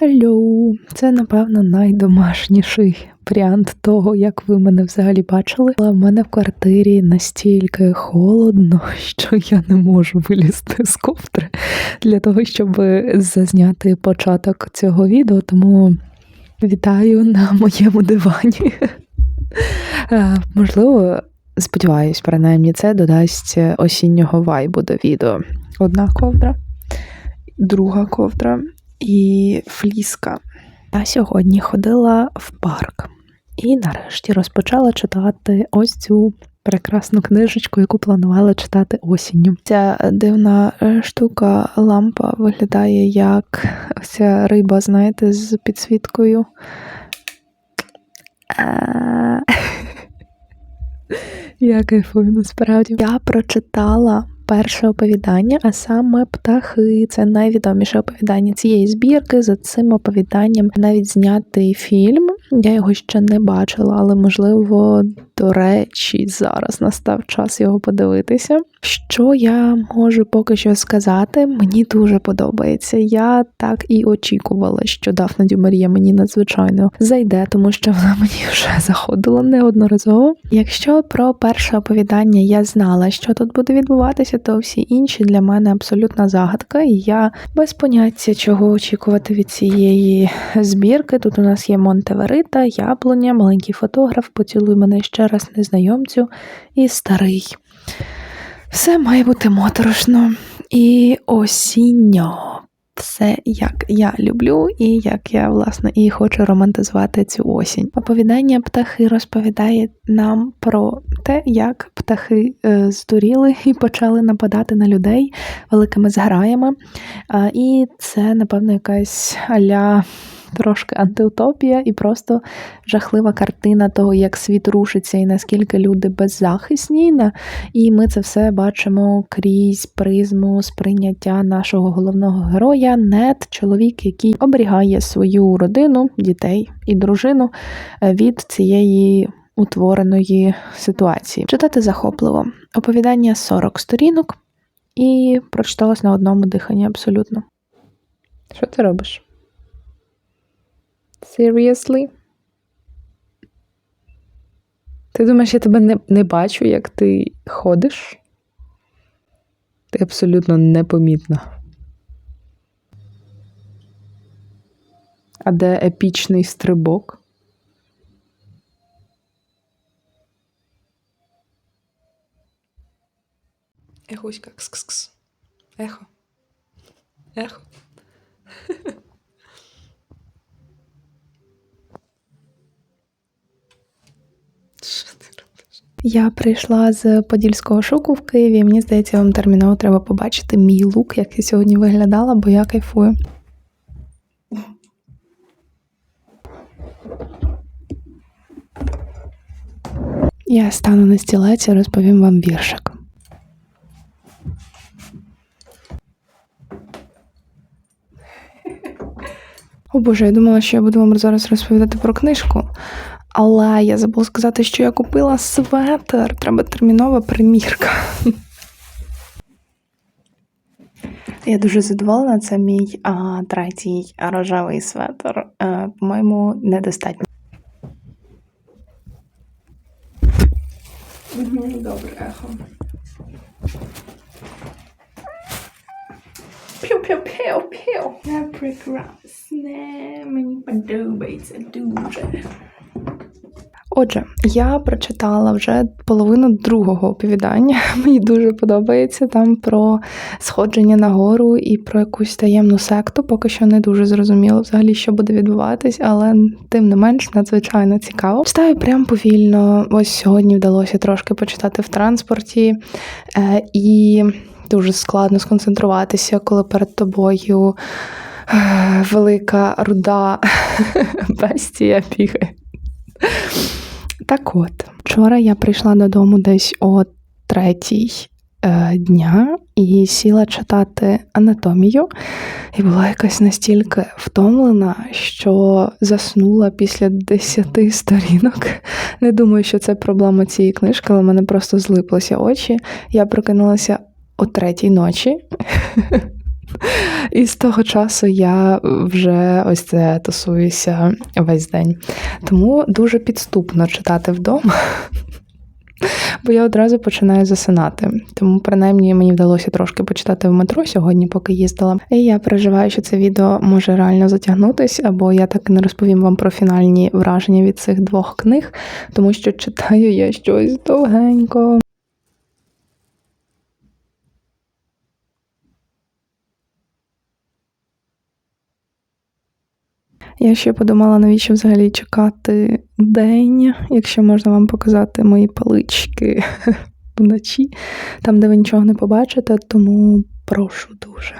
Hello! Це, напевно, найдомашніший варіант того, як ви мене взагалі бачили. Але в мене в квартирі настільки холодно, що я не можу вилізти з ковдри для того, щоб зазняти початок цього відео. Тому вітаю на моєму дивані. Е, Можливо, сподіваюсь, принаймні це додасть осіннього вайбу до відео. Одна ковдра, друга ковдра і фліска. Я сьогодні ходила в парк і нарешті розпочала читати ось цю прекрасну книжечку, яку планувала читати осінню. Ця дивна е, штука, лампа виглядає як ця риба, знаєте, з підсвіткою. А. Я кайфую насправді. Я прочитала перше оповідання, а саме птахи. Це найвідоміше оповідання цієї збірки. За цим оповіданням навіть знятий фільм. Я його ще не бачила, але можливо, до речі, зараз настав час його подивитися. Що я можу поки що сказати? Мені дуже подобається. Я так і очікувала, що Дафна Дюмарія мені надзвичайно зайде, тому що вона мені вже заходила неодноразово. Якщо про перше оповідання я знала, що тут буде відбуватися, то всі інші для мене абсолютна загадка, і я без поняття, чого очікувати від цієї збірки. Тут у нас є Монтеверита, Яблуня, маленький фотограф, поцілуй мене ще раз незнайомцю і старий. Все має бути моторошно і осінньо. Все як я люблю, і як я власне і хочу романтизувати цю осінь. Оповідання птахи розповідає нам про те, як птахи е, здуріли і почали нападати на людей великими зграями. І це, напевно, якась аля трошки антиутопія і просто жахлива картина того, як світ рушиться і наскільки люди беззахисні. І ми це все бачимо крізь призму сприйняття нашого головного героя, нет, чоловік, який оберігає свою родину, дітей і дружину е, від цієї. Утвореної ситуації. Читати захопливо. Оповідання 40 сторінок і прочиталось на одному диханні абсолютно. Що ти робиш? Seriously? Ти думаєш, я тебе не, не бачу, як ти ходиш? Ти абсолютно непомітна. А де епічний стрибок? Ехуська, кс-кс-кс. Ехо. Ехо. Що ти робиш? Я прийшла з Подільського шоку в Києві. Мені здається, вам терміново треба побачити мій лук, як я сьогодні виглядала, бо я кайфую. Я стану на стілець і розповім вам віршик. О Боже, я думала, що я буду вам зараз розповідати про книжку. Але я забула сказати, що я купила светр. Треба термінова примірка. Я дуже задоволена. Це мій а, третій рожевий светр. Е, по-моєму, недостатньо. Добре, ехо. П'ю-п'ю-п'ю-п'ю. Прекрасне. Мені подобається дуже. Отже, я прочитала вже половину другого оповідання. Мені дуже подобається там про сходження на гору і про якусь таємну секту. Поки що не дуже зрозуміло взагалі, що буде відбуватись, але тим не менш надзвичайно цікаво. Читаю прям повільно. Ось сьогодні вдалося трошки почитати в транспорті е, і дуже складно сконцентруватися, коли перед тобою е, велика руда бестія бігає. Так от, вчора я прийшла додому десь о третій е, дня і сіла читати анатомію, і була якась настільки втомлена, що заснула після десяти сторінок. Не думаю, що це проблема цієї книжки, але в мене просто злиплися очі. Я прокинулася о третій ночі. І з того часу я вже ось це тусуюся весь день. Тому дуже підступно читати вдома. Бо я одразу починаю засинати. Тому, принаймні, мені вдалося трошки почитати в метро сьогодні, поки їздила. І я переживаю, що це відео може реально затягнутись, або я так і не розповім вам про фінальні враження від цих двох книг, тому що читаю я щось довгенько. Я ще подумала, навіщо взагалі чекати день, якщо можна вам показати мої палички вночі, там, де ви нічого не побачите, тому прошу дуже.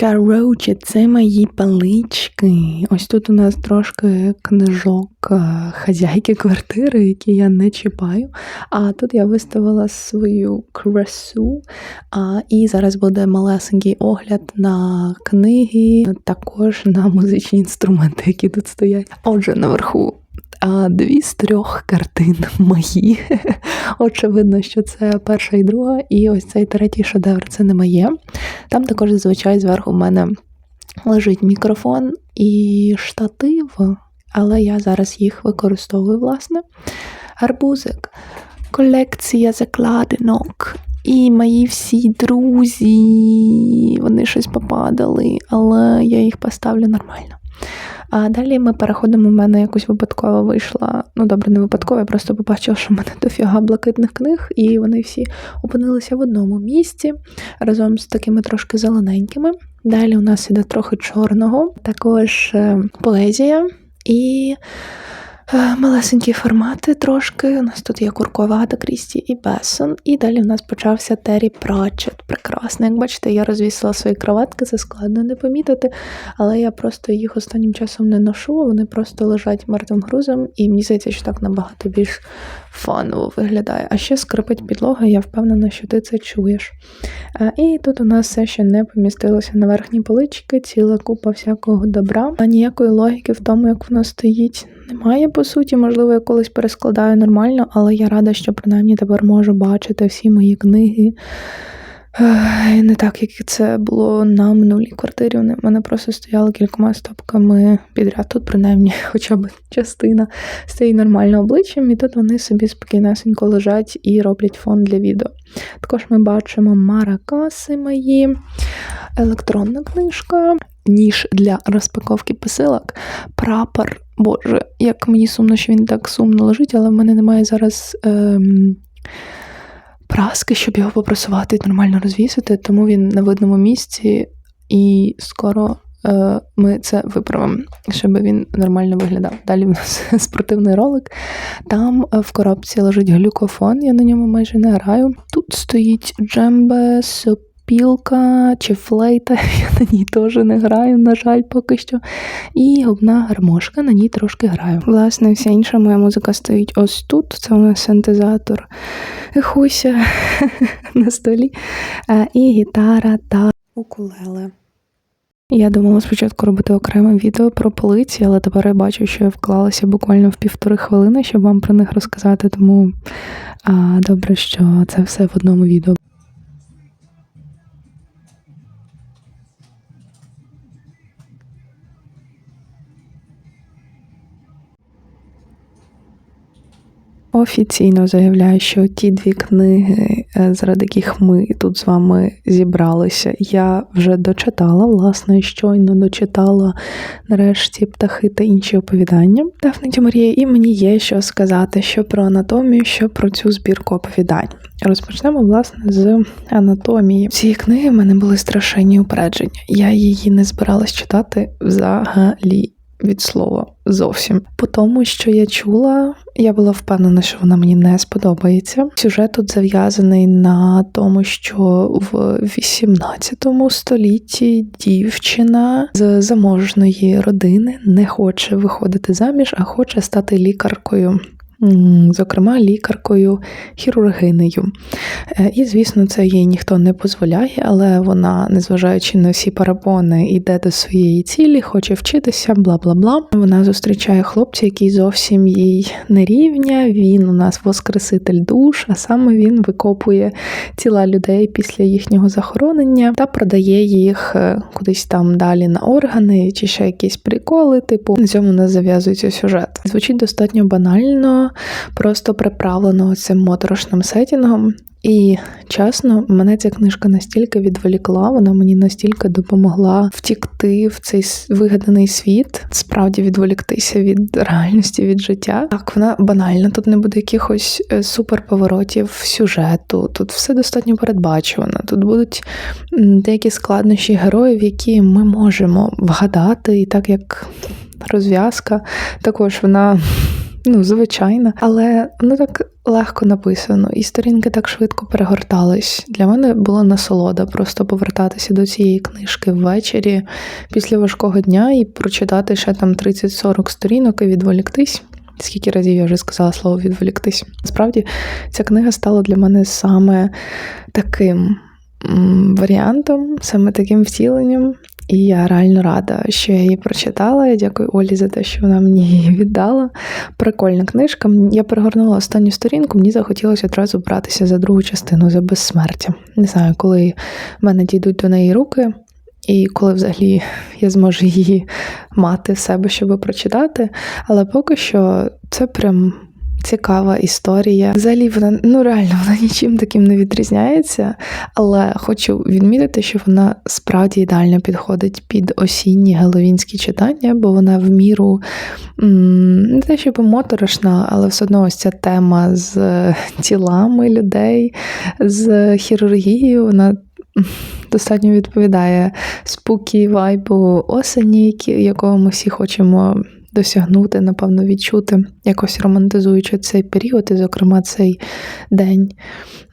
Короче, це мої палички. Ось тут у нас трошки книжок е, хазяйки квартири, які я не чіпаю. А тут я виставила свою красу. А, І зараз буде малесенький огляд на книги, також на музичні інструменти, які тут стоять. Отже, наверху. А дві з трьох картин мої. Очевидно, що це перша і друга, і ось цей третій шедевр це не моє. Там також зазвичай зверху в мене лежить мікрофон і штатив, але я зараз їх використовую, власне. Арбузик, колекція закладинок. І мої всі друзі, вони щось попадали, але я їх поставлю нормально. А далі ми переходимо. У мене якось випадково вийшла. Ну, добре, не випадково, я просто побачила, що в мене дофіга блакитних книг, і вони всі опинилися в одному місці разом з такими трошки зелененькими. Далі у нас іде трохи чорного, також е, поезія і. Е, малесенькі формати трошки. У нас тут є Курковата, Крісті і Бесон. І далі в нас почався Террі Пратчет. Прекрасно. Як бачите, я розвісила свої кроватки, це складно не помітити, але я просто їх останнім часом не ношу, вони просто лежать мертвим грузом, і мені здається, що так набагато більш фаново виглядає. А ще скрипить підлога, я впевнена, що ти це чуєш. І тут у нас все ще не помістилося на верхні полички, ціла купа всякого добра, а ніякої логіки в тому, як воно стоїть немає, по суті. Можливо, я колись перескладаю нормально, але я рада, що принаймні тепер можу бачити всі мої книги. Не так, як це було на минулій квартирі. В мене просто стояли кількома стопками підряд. Тут, принаймні, хоча б частина стоїть нормальним обличчям, і тут вони собі спокійнесенько лежать і роблять фон для відео. Також ми бачимо маракаси мої, електронна книжка, ніж для розпаковки посилок, прапор. Боже, як мені сумно, що він так сумно лежить, але в мене немає зараз. Ем праски, щоб його попрасувати і нормально розвісити, тому він на видному місці, і скоро е, ми це виправимо, щоб він нормально виглядав. Далі в нас спортивний ролик. Там е, в коробці лежить глюкофон, я на ньому майже не граю. Тут стоїть джембе, соп пілка чи флейта, я на ній теж не граю, на жаль, поки що. І губна гармошка, на ній трошки граю. Власне, вся інша моя музика стоїть ось тут. Це у нас синтезатор Хуся на столі. І гітара та укулеле. Я думала спочатку робити окреме відео про полиці, але тепер я бачу, що я вклалася буквально в півтори хвилини, щоб вам про них розказати. Тому а, добре, що це все в одному відео. Офіційно заявляю, що ті дві книги, е, заради яких ми тут з вами зібралися, я вже дочитала, власне, щойно дочитала нарешті птахи та інші оповідання Дафни Марія, і мені є що сказати що про анатомію, що про цю збірку оповідань. Розпочнемо, власне, з анатомії. Цієї книги в мене були страшенні упередження. Я її не збиралась читати взагалі від слова зовсім. По тому, що я чула, я була впевнена, що вона мені не сподобається. Сюжет тут зав'язаний на тому, що в 18 столітті дівчина з заможної родини не хоче виходити заміж, а хоче стати лікаркою. Зокрема лікаркою, хірургинею. Е, і, звісно, це їй ніхто не дозволяє, але вона, незважаючи на всі парабони, йде до своєї цілі, хоче вчитися, бла бла бла. Вона зустрічає хлопця, який зовсім їй не рівня. Він у нас воскреситель душ, а саме він викопує тіла людей після їхнього захоронення та продає їх е, кудись там далі на органи чи ще якісь приколи. Типу на цьому нас зав'язується сюжет. Звучить достатньо банально, просто приправлено цим моторошним сетінгом. І чесно, мене ця книжка настільки відволікла, вона мені настільки допомогла втікти в цей вигаданий світ, справді відволіктися від реальності, від життя. Так, вона банальна, тут не буде якихось е, суперповоротів сюжету, тут все достатньо передбачувано. Тут будуть деякі складнощі героїв, які ми можемо вгадати, і так як розв'язка, також вона ну, звичайна, але воно так легко написано, і сторінки так швидко перегортались. Для мене була насолода просто повертатися до цієї книжки ввечері після важкого дня і прочитати ще там 30-40 сторінок і відволіктись. Скільки разів я вже сказала слово відволіктись. Насправді, ця книга стала для мене саме таким варіантом, саме таким втіленням і я реально рада, що я її прочитала. Я дякую Олі за те, що вона мені її віддала. Прикольна книжка. Я перегорнула останню сторінку, мені захотілося одразу братися за другу частину за безсмертя. Не знаю, коли в мене дійдуть до неї руки, і коли взагалі я зможу її мати в себе, щоб прочитати. Але поки що це прям цікава історія. Взагалі, вона ну реально вона нічим таким не відрізняється, але хочу відмітити, що вона справді ідеально підходить під осінні геловінські читання, бо вона в міру не те, щоб моторошна, але все одно ось ця тема з тілами людей, з хірургією. Вона. Достатньо відповідає спокій вайбу осені, якого ми всі хочемо досягнути, напевно, відчути, якось романтизуючи цей період, і, зокрема, цей день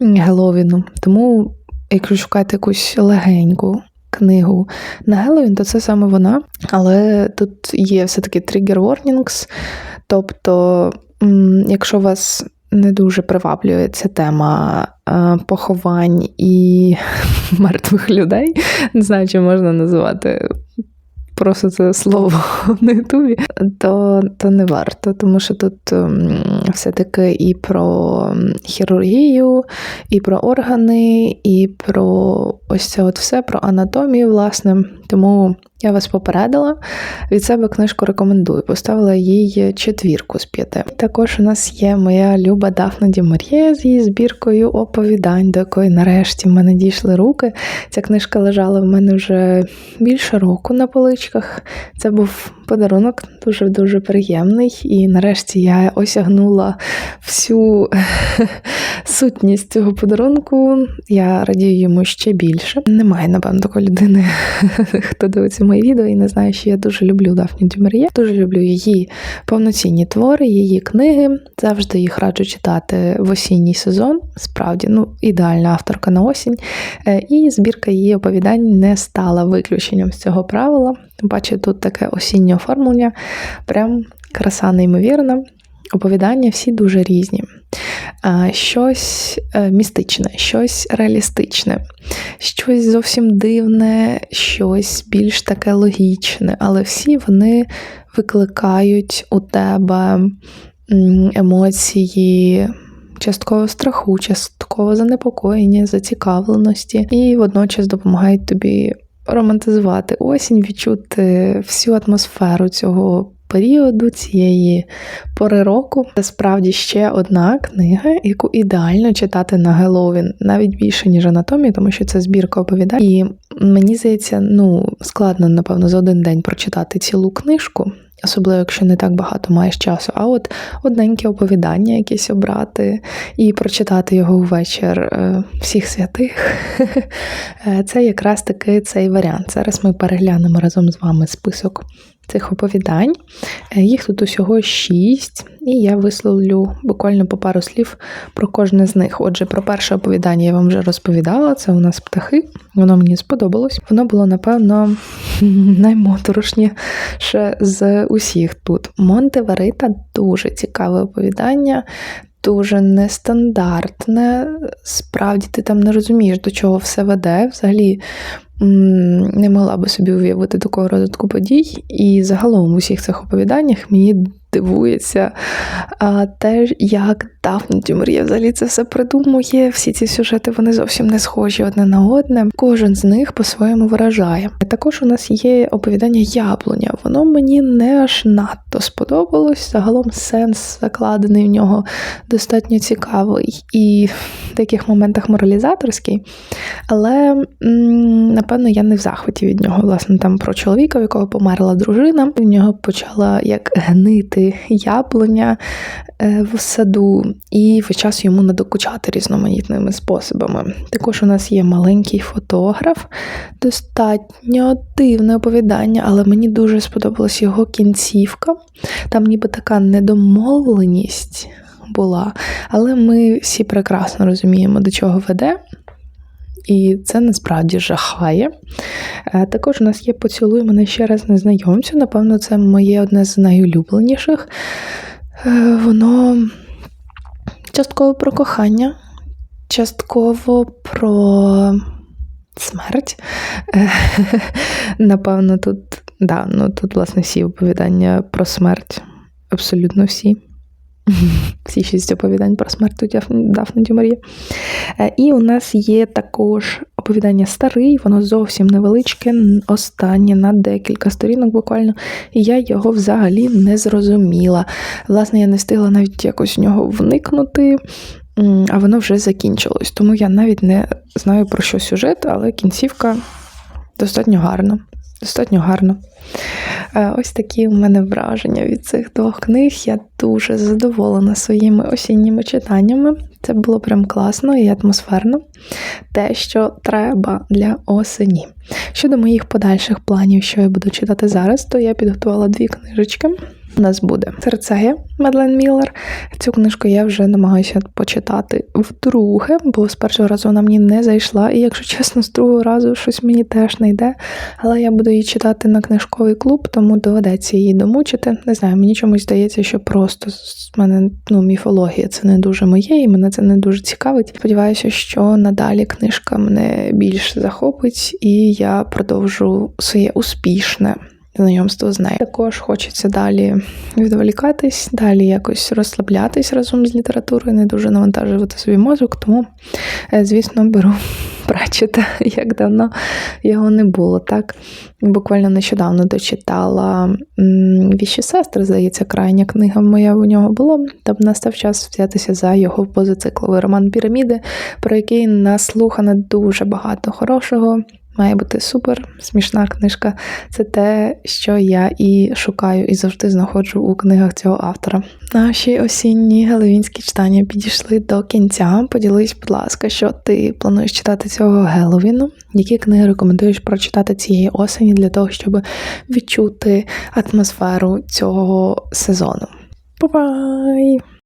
Геловіну. Тому, якщо шукати якусь легеньку книгу на Геловін, то це саме вона. Але тут є все-таки trigger warnings, тобто, якщо вас не дуже приваблює ця тема поховань і мертвих людей, не знаю, чи можна називати просто це слово на Ютубі, то то не варто, тому що тут ем, все-таки і про хірургію, і про органи, і про ось це от все про анатомію, власне. Тому я вас попередила. Від себе книжку рекомендую. Поставила їй четвірку з п'яти. Також у нас є моя люба Дафна Дімар'є з її збіркою оповідань, до якої нарешті в мене дійшли руки. Ця книжка лежала в мене вже більше року на поличках. Це був подарунок дуже-дуже приємний. І нарешті я осягнула всю сутність цього подарунку. Я радію йому ще більше. Немає, напевно, такої людини, хто дивиться мої відео і не знає, що я дуже люблю Дафні Дюмер'є. Дуже люблю її повноцінні твори, її книги. Завжди їх раджу читати в осінній сезон. Справді, ну, ідеальна авторка на осінь. Е, і збірка її оповідань не стала виключенням з цього правила. Бачу, тут таке осіннє оформлення, прям краса неймовірна. Оповідання всі дуже різні. Щось е, містичне, щось реалістичне, щось зовсім дивне, щось більш таке логічне, але всі вони викликають у тебе емоції. Частково страху, частково занепокоєння, зацікавленості, і водночас допомагають тобі романтизувати осінь, відчути всю атмосферу цього періоду, цієї пори року. Це справді ще одна книга, яку ідеально читати на Геловін, навіть більше, ніж анатомія, тому що це збірка оповідань. І мені здається, ну складно, напевно, за один день прочитати цілу книжку. Особливо, якщо не так багато маєш часу, а от одненьке оповідання якесь обрати і прочитати його увечір е, всіх святих, е, це якраз таки цей варіант. Зараз ми переглянемо разом з вами список цих оповідань. Е, Їх тут усього шість, і я висловлю буквально по пару слів про кожне з них. Отже, про перше оповідання я вам вже розповідала. Це у нас птахи. Воно мені сподобалось. Воно було, напевно, наймоторошніше з усіх тут. Монтеварита дуже цікаве оповідання. Дуже нестандартне. Справді ти там не розумієш, до чого все веде. Взагалі не могла би собі уявити такого розвитку подій. І загалом в усіх цих оповіданнях мені дивується те, як Дафна Дюмрія взагалі це все придумує. Всі ці сюжети вони зовсім не схожі одне на одне. Кожен з них по-своєму виражає. Також у нас є оповідання Яблуня. Воно мені не аж надто сподобалось. Загалом сенс закладений в нього достатньо цікавий і в деяких моментах моралізаторський. Але напевно я не в захваті від нього. Власне, там про чоловіка, в якого померла дружина. В нього почала як гнити яблуня е, в саду, і весь час йому надокучати різноманітними способами. Також у нас є маленький фотограф, достатньо дивне оповідання, але мені дуже сподобалась його кінцівка. Там ніби така недомовленість була, але ми всі прекрасно розуміємо, до чого веде. І це насправді жахає. Е, Також у нас є поцілуй мене ще раз незнайомцю. Напевно, це моє одне з найулюбленіших. Е, Воно частково про кохання, частково про смерть. Е, Напевно, тут, да, ну, тут, власне, всі оповідання про смерть. Абсолютно всі. Всі шість оповідань про смерть Дафни Дюмарі. Е, І у нас є також оповідання старий, воно зовсім невеличке, останнє на декілька сторінок буквально. І я його взагалі не зрозуміла. Власне, я не встигла навіть якось в нього вникнути, а воно вже закінчилось. Тому я навіть не знаю про що сюжет, але кінцівка достатньо гарна. Достатньо гарно. Е, Ось такі у мене враження від цих двох книг. Я дуже задоволена своїми осінніми читаннями. Це було прям класно і атмосферно. Те, що треба для осені. Щодо моїх подальших планів, що я буду читати зараз, то я підготувала дві книжечки. У нас буде Серцея Медлен Міллер. Цю книжку я вже намагаюся почитати вдруге, бо з першого разу вона мені не зайшла. І якщо чесно, з другого разу щось мені теж не йде. Але я буду її читати на книжковий клуб, тому доведеться її домучити. Не знаю, мені чомусь здається, що просто з мене ну, міфологія це не дуже моє, і мене це не дуже цікавить. Сподіваюся, що надалі книжка мене більш захопить, і я продовжу своє успішне. Знайомство з нею. Також хочеться далі відволікатись, далі якось розслаблятись разом з літературою, не дуже навантажувати собі мозок, тому, е, звісно, беру Пратчета, як давно його не було. Так, буквально нещодавно дочитала м, віщі сестри, здається, крайня книга моя у нього була. Тобто настав час взятися за його позицикловий роман Піраміди, про який наслухано дуже багато хорошого. Має бути супер, смішна книжка. Це те, що я і шукаю, і завжди знаходжу у книгах цього автора. Наші осінні геловінські читання підійшли до кінця. Поділись, будь ласка, що ти плануєш читати цього Геловіну? Які книги рекомендуєш прочитати цієї осені для того, щоб відчути атмосферу цього сезону? Бувай!